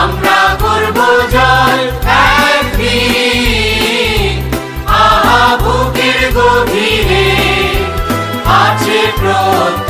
আমরা করব জয় একদিন। আহা বুকের গভীরে আছে প্রত্যয়